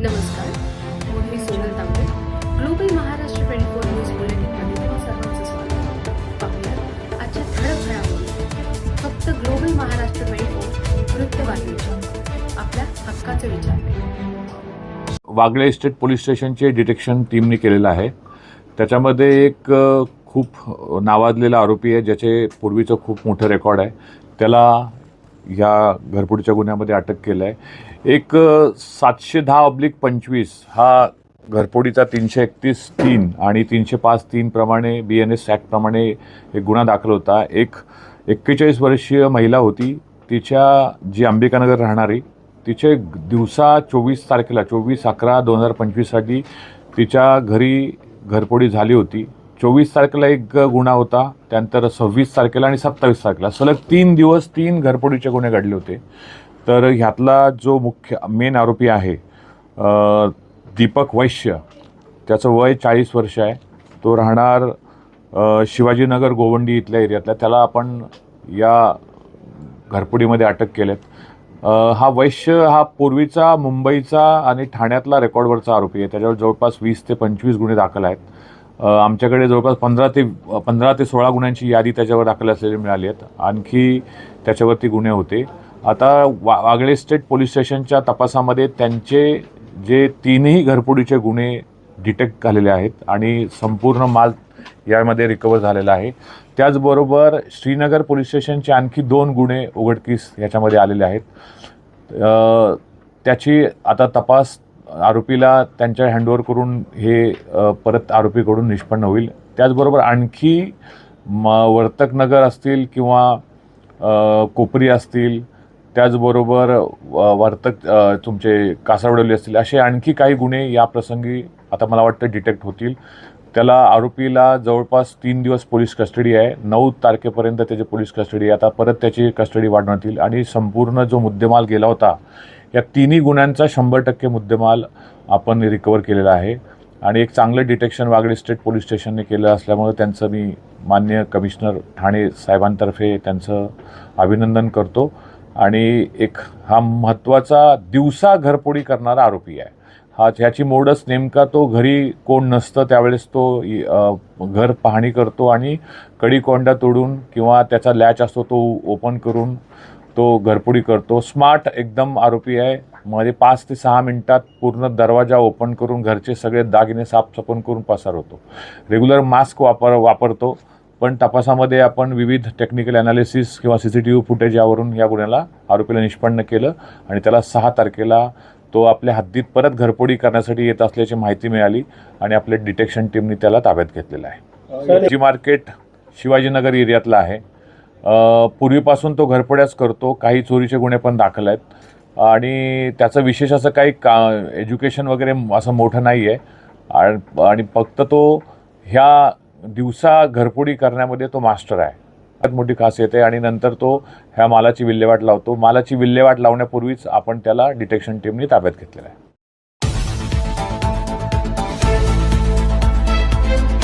नमस्कार. मी Sonal Tambe. Global Maharashtra twenty four news बुलेटिनमध्ये तुम्हा सर्वांचं स्वागत पाहूया आजच्या ठळक घडामोडी. फक्त ग्लोबल महाराष्ट्र ट्वेंटी फोर वृत्तवाहिनीच्या. आपल्या हक्काचे विचार वागळे इस्टेट पोलीस स्टेशनचे डिटेक्शन टीमने केलेलं आहे. त्याच्यामध्ये एक खूप नावाजलेला आरोपी आहे ज्याचे पूर्वीचं खूप मोठं रेकॉर्ड आहे. त्याला ह्या घरफोडीच्या गुन्ह्यामध्ये अटक केलं आहे एक सातशे दहा ऑब्लिक पंचवीस हा घरफोडीचा तीनशे एकतीस तीन आणि तीनशे पाच तीन प्रमाणे बी एन एस ॲक्टप्रमाणे एक गुन्हा दाखल होता. एक एक्केचाळीस वर्षीय महिला होती. तिच्या जी अंबिकानगर राहणारी तिचे दिवसा चोवीस तारखेला चोवीस अकरा दोन हजार पंचवीससाठी तिच्या घरी घरपोडी झाली होती. चोवीस तारखेला एक गुन्हा होता त्यानंतर सव्वीस तारखेला आणि सत्तावीस तारखेला. सलग तीन दिवस तीन घरपोडीचे गुन्हे घडले होते. तर ह्यातला जो मुख्य मेन आरोपी आहे दीपक वैश्य त्याचं वय चाळीस वर्ष आहे. तो राहणार शिवाजीनगर गोवंडी इथल्या एरियातला. त्याला आपण या घरपुडीमध्ये अटक केलेत हा वैश्य हा पूर्वीचा मुंबईचा आणि ठाण्यातला रेकॉर्डवरचा आरोपी आहे. त्याच्यावर जवळपास वीस ते पंचवीस गुन्हे दाखल आहेत. आमच्याकडे जवळपास पंधरा ते पंधरा ते सोळा गुन्ह्यांची यादी त्याच्यावर दाखल असलेली मिळाली आहेत. आणखी त्याच्यावरती गुन्हे होते. आता वा वागळे स्टेट पोलीस स्टेशनच्या तपासामध्ये त्यांचे जे तीनही घरफोडीचे गुन्हे डिटेक्ट झालेले आहेत आणि संपूर्ण माल यामध्ये रिकवर झालेला आहे. त्याचबरोबर श्रीनगर पोलीस स्टेशनचे आणखी दोन गुन्हे उघडकीस याच्यामध्ये आलेले आहेत. त्याची आता तपास आरोपीला त्यांच्या हँडओव्हर करून हे परत आरोपीकडून निष्पन्न होईल. त्याचबरोबर आणखी म वर्तकनगर असतील किंवा कोपरी असतील त्याचबरोबर व- वर्तक तुमचे कासावडवली असतील असे आणखी काही गुन्हे या प्रसंगी आता मला वाटतं डिटेक्ट होतील. त्याला आरोपीला जवळपास तीन दिवस पोलीस कस्टडी आहे. नऊ तारखेपर्यंत त्याची पोलीस कस्टडी आहे. आता परत त्याची कस्टडी वाढवण्यात येईल आणि संपूर्ण जो मुद्देमाल गेला होता या तिन्ही गुन्ह्यांचा शंभर टक्के मुद्देमाल आपण रिकवर केलेला आहे. आणि एक चांगलं डिटेक्शन वागळे स्टेट पोलीस स्टेशनने केलं असल्यामुळे त्यांचं मी मान्य कमिशनर ठाणे साहेबांतर्फे त्यांचं अभिनंदन करतो. आणि एक हा महत्त्वाचा दिवसा घरपोडी करणारा आरोपी आहे. हा ह्याची मोडच नेमका तो घरी कोण नसतं त्यावेळेस तो घर पाहणी करतो आणि कडी कोंडा तोडून किंवा त्याचा लॅच असतो तो ओपन करून तो घरपुडी करतो. स्मार्ट एकदम आरोपी आहे. मध्ये पाच ते सहा मिनिटात पूर्ण दरवाजा ओपन करून घरचे सगळे दागिने साफसफाई करून पसार होतो. रेग्युलर मास्क वापर वापरतो. पण तपासामध्ये आपण विविध टेक्निकल ॲनालिसिस किंवा C C T V footage यावरून या गुन्ह्याला आरोपीला निष्पन्न केलं आणि त्याला सहा तारखेला तो आपल्या हद्दीत परत घरपोडी करण्यासाठी येत असल्याची माहिती मिळाली आणि आपल्या डिटेक्शन टीमने त्याला ताब्यात घेतलेला आहे. जी मार्केट शिवाजीनगर एरियातला आहे. पूर्वीपासून तो घरपोड्याच करतो. काही चोरीचे गुन्हे पण दाखल आहेत. आणि त्याचं विशेष असं काही का एज्युकेशन वगैरे असं मोठं नाही आहे आणि फक्त तो ह्या दिवसा घरपोडी करण्यामध्ये तो मास्टर आहे. सगळ्यात मोठी खासियत आहे आणि नंतर तो ह्या मालाची विल्हेवाट लावतो. मालाची विल्हेवाट लावण्यापूर्वीच आपण त्याला डिटेक्शन टीमने ताब्यात घेतलेला आहे.